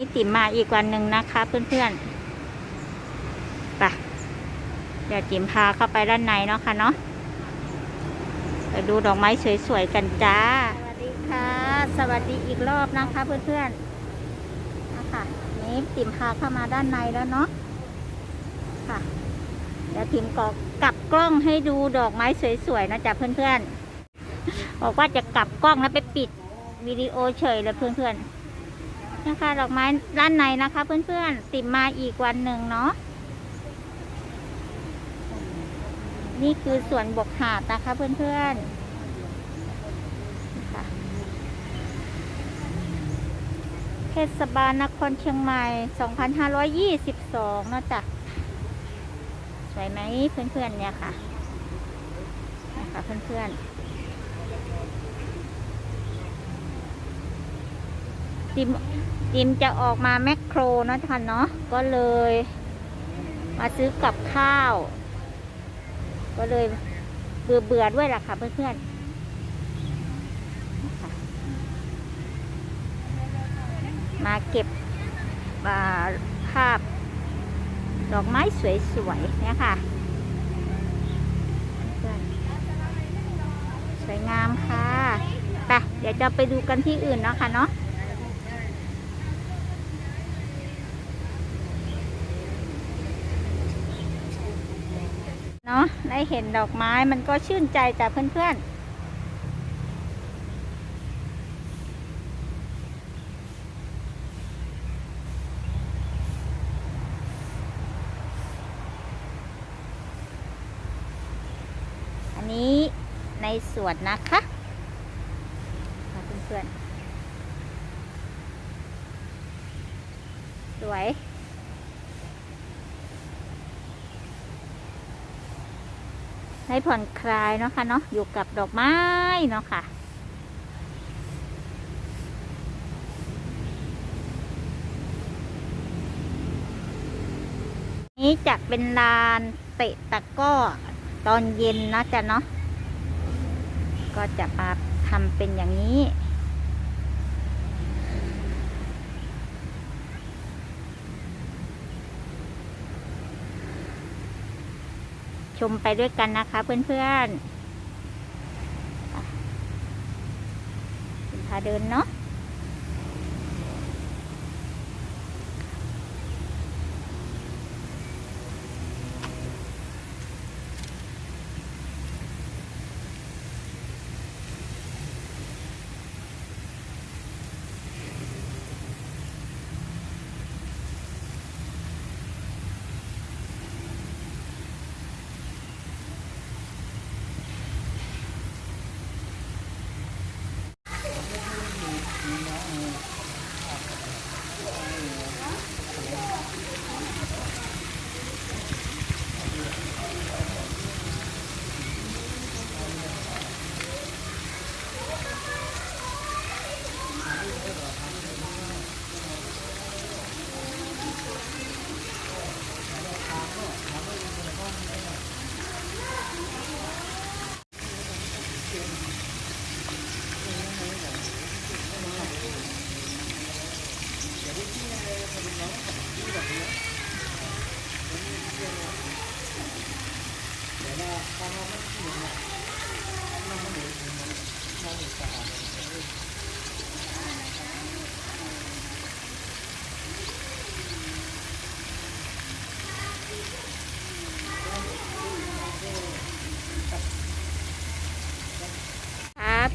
นี่ติ๋มมาอีกวันหนึ่งนะคะเพื่อนๆ ไป เดี๋ยวติ๋มพาเข้าไปด้านในเนาะค่ะเนาะไปดูดอกไม้สวยๆกันจ้า สวัสดีค่ะ สวัสดีอีกรอบนะคะเพื่อนๆนะคะนี่ติ๋มพาเข้ามาด้านในแล้วเนาะ ค่ะ เดี๋ยวติ๋มก็กลับกล้องให้ดูดอกไม้สวยๆนะจ๊ะเพื่อนๆ บอกว่าจะกลับกล้องแล้วไปปิดวิดีโอเฉยเลยเพื่อนๆ นะคะ ดอกไม้ด้านในนะคะ เพื่อนๆติดมาอีกวันหนึ่งเนาะนี่คือสวนบกหาดนะคะ เพื่อนๆนะคะเทศบาลนครเชียงใหม่ 2522นะจ๊ะสวยไหมเพื่อนๆเนี่ยค่ะนะคะเพื่อนๆติม ติมจะออกมาแมคโครนะท่านเนาะก็เลย มาซื้อกับข้าว ก็เลยเบื่อเบื่อด้วยล่ะค่ะเพื่อนๆมาเก็บาภาพ ดอกไม้สวยๆเนี่ยค่ะ สวยงามค่ะ ไป เดี๋ยวจะไปดูกันที่อื่นเนาะค่ะเนาะ เนาะได้เห็นดอกไม้มันก็ชื่นใจจ้ะเพื่อนๆอันนี้ในสวนนะคะค่ะเพื่อนๆสวย ให้ผ่อนคลายเนาะค่ะเนาะอยู่กับดอกไม้เนาะค่ะ นี้จะเป็นลานเตะตะก้อตอนเย็นนะจ๊ะเนาะก็จะมาทำเป็นอย่างนี้ ชมไปด้วยกันนะคะเพื่อนๆพาเดินเนาะ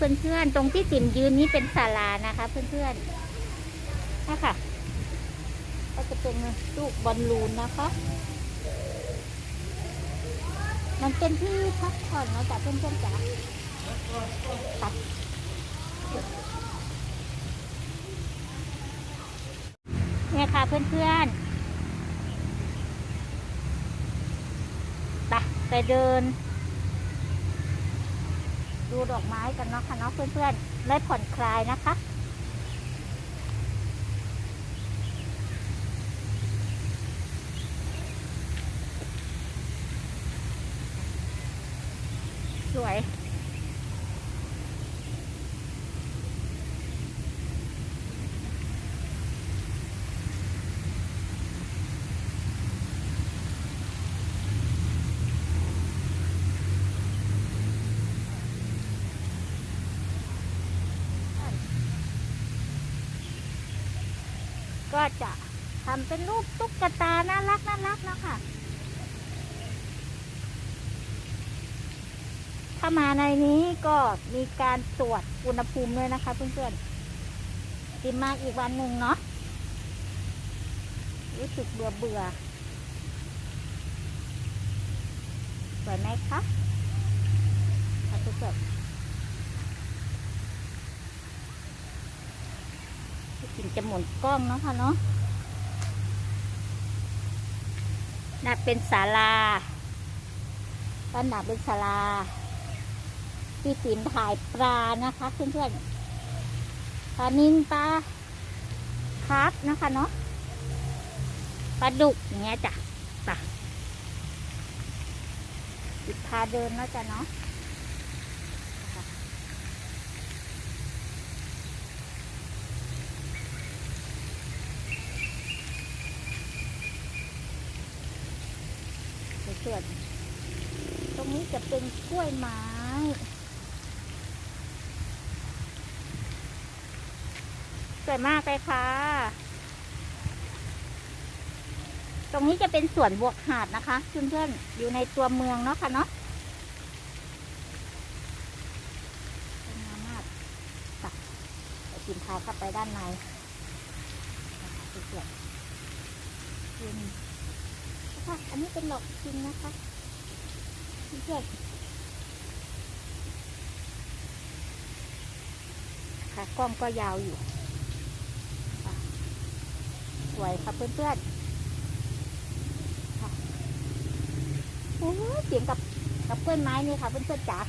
เพื่อนๆ ตรงที่ติ่มยืนนี้เป็นศาลานะคะ เพื่อนๆนะค่ะ ก็จะเป็นลูกบอลลูนนะคะ มันเป็นที่พักผ่อนนะจ๊ะเพื่อนๆจ๋าไปเนี่ยค่ะเพื่อนๆไปไปเดิน ดูดอกไม้กันเนาะค่ะเนาะเพื่อนๆได้ผ่อนคลายนะคะสวย ก็จะทำเป็นรูปตุ๊กตาน่ารักน่ารักนะคะถ้ามาในนี้ก็มีการตรวจอุณหภูมิด้วยนะคะ เพื่อนๆกินมากอีกวันหนึ่งเนาะรู้สึกเบื่อเบื่อสวยไหมคะค่ะเพื่อนๆ กินจะหมุนกล้องเนาะค่ะเนาะน่าเป็นศาลาด้านหนาเป็นศาลาที่ปิ่นถ่ายปลานะคะเพื่อนๆปลานินปลาคาร์ฟนะคะเนาะปลาดุกอย่างเงี้ยจ้ะจ้ะปิดพาเดินแล้วจ้ะเนาะ เพื่อนตรงนี้จะเป็นกล้วยไม้สวยมากเลยค่ะ ตรงนี้จะเป็นสวนบวกหาดนะคะเพื่อนๆอยู่ในตัวเมืองเนาะค่ะเนาะงามมากไปไปกินพาเข้าไปด้านในนะคะเพื่อนๆ ค่ะ อันนี้เป็นหลอกจริงนะคะเพื่อนค่ะกล้องก็ยาวอยู่ สวยค่ะเพื่อนๆค่ะโอ้เสียงกับกับเพื่อนไม้นี่ค่ะเพื่อนๆจ๋า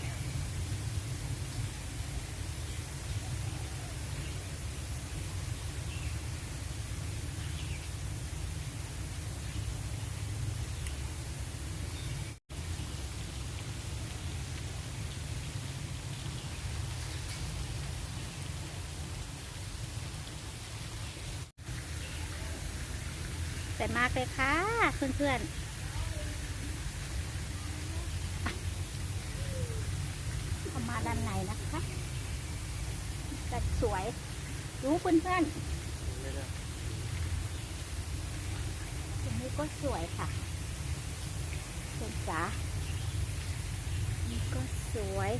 สวยมากเลยค่ะเพื่อนๆอะเข้ามาด้านในนะคะจะสวยดูเพื่อนๆตรงนี้ก็สวยค่ะเพื่อนจ๋านี่ก็สวย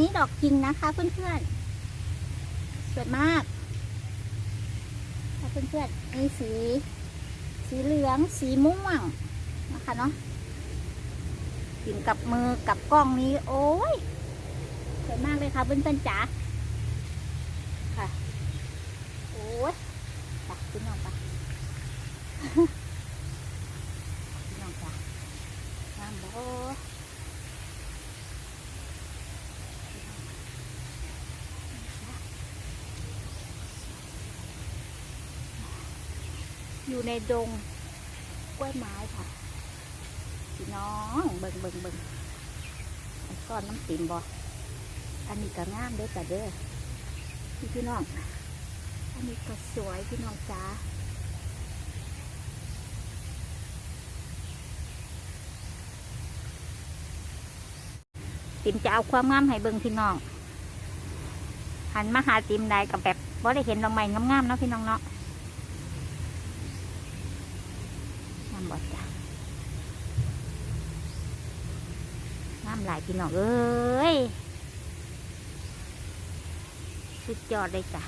นี้ดอกจริงนะคะเพื่อนๆสวยมากค่ะเพื่อนๆมีสี สีเหลือง สีม่วงนะคะเนาะกินกับมือกับกล้องนี้ โอ้ยสวยมากเลยค่ะเพื่อนๆจ๋า ค่ะ โอ้ยไปพี่น้องไป พี่น้องจ๋างามบ่ อยู่ในดงกล้วยไม้ค่ะพี่น้องเบิ่งเบิ่งเบิ่งก้อนน้ำติ่มบ่อันนี้ก็งามเด้อจ้ะเด้อพี่พี่น้อง อันนี้ก็สวยพี่น้องจ้าติ่มจะเอาความงามให้เบิ่งพี่น้อง หันมาหาติ่มใดกับแบบบ่ได้เห็นดอกไม้งามๆเนาะพี่น้องเนาะ น้ำบอดจ้ะน้ำหลายพี่น้องเอ้ย สุดยอดเลยจ้ะ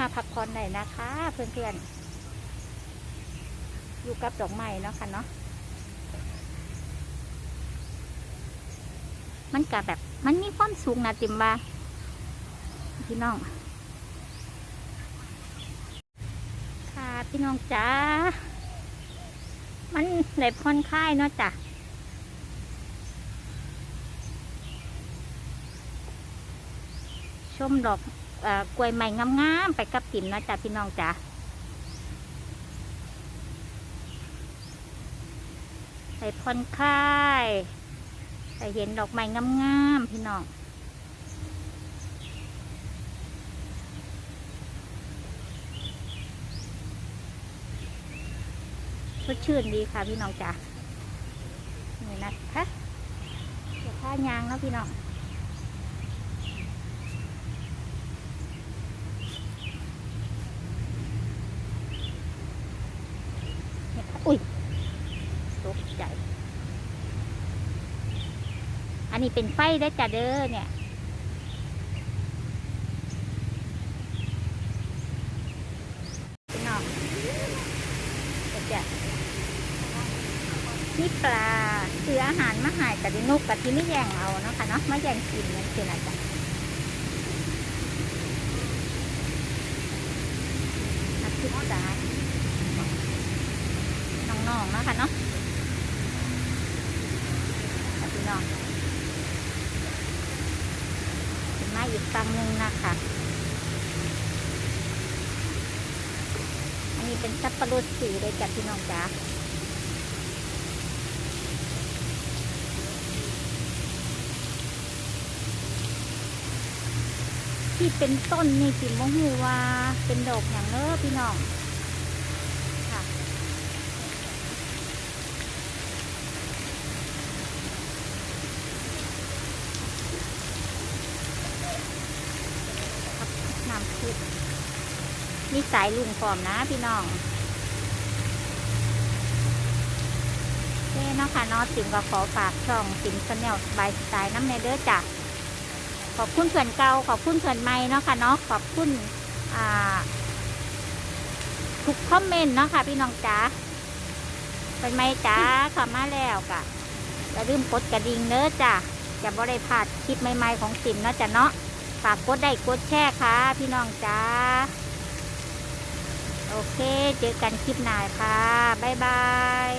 มาพักผ่อนหน่อยนะคะ เพื่อนๆ อยู่กับดอกไม้เนาะค่ะเนาะมันกับแบบมันมีความสูงนะติมว่าพี่น้อง ค่ะพี่น้องจ้ามันไหนผ่อนคลายเนาะจ้ะชมดอก กล้วยใหม่งามๆไปกับติ่มนะจ้ะพี่น้องจ้ะไปผ่อนคลายไปเห็นดอกไม้งามๆพี่น้องสดชื่นดีค่ะพี่น้องจ้ะนี่นะคะเดี๋ยวผ้ายางแล้วพี่น้องเนี่ยค่ะอุ้ยตกใจ อันนี้ เป็นไฟได้จ้ะเด้อเนี่ยน้องนี่ปลาซื้ออาหารมาหายแต่ดินกกับที่ไม่แย่งเอาเนาะค่ะเนาะไม่แย่งกินนั่นคือนะจ๊ะนักศึกษาน้องๆเนาะค่ะเนาะค่ะพี่น้องเป็นมา อีกฟังหนึ่งนะคะ อันนี้เป็นสับปะรดสีเลยจ้ะพี่น้องจ้าที่เป็นต้นนี่สิมะฮูว่าเป็นดอกอย่างเนอพี่น้องค่ะครับน้ำพุนี่ สายลุงฟอมนะพี่น้องเคเนาะค่ะนาะสิมก็ขอฝากช่องสิมสแนลบายสไตล์น้ำเนเด้อจ้ะขอบคุณเพื่อนเก่าขอบคุณเพื่อนใหม่เนาะค่ะเนาะขอบคุณอ่าทุกคอมเมนต์เนาะค่ะพี่น้องจ๋าเป็นไหมจ๋าเข้ามาแล้วกะอย่าลืมกดกระดิ่งเน้อจ้ะจะบ่ได้พลาดคลิปใหม่ๆของสิมเนาะจ้ะเนาะฝากกดได้กดแชร์ค่ะ พี่น้องจ๋า โอเค เจอกันคลิปหน้าค่ะ บ๊ายบาย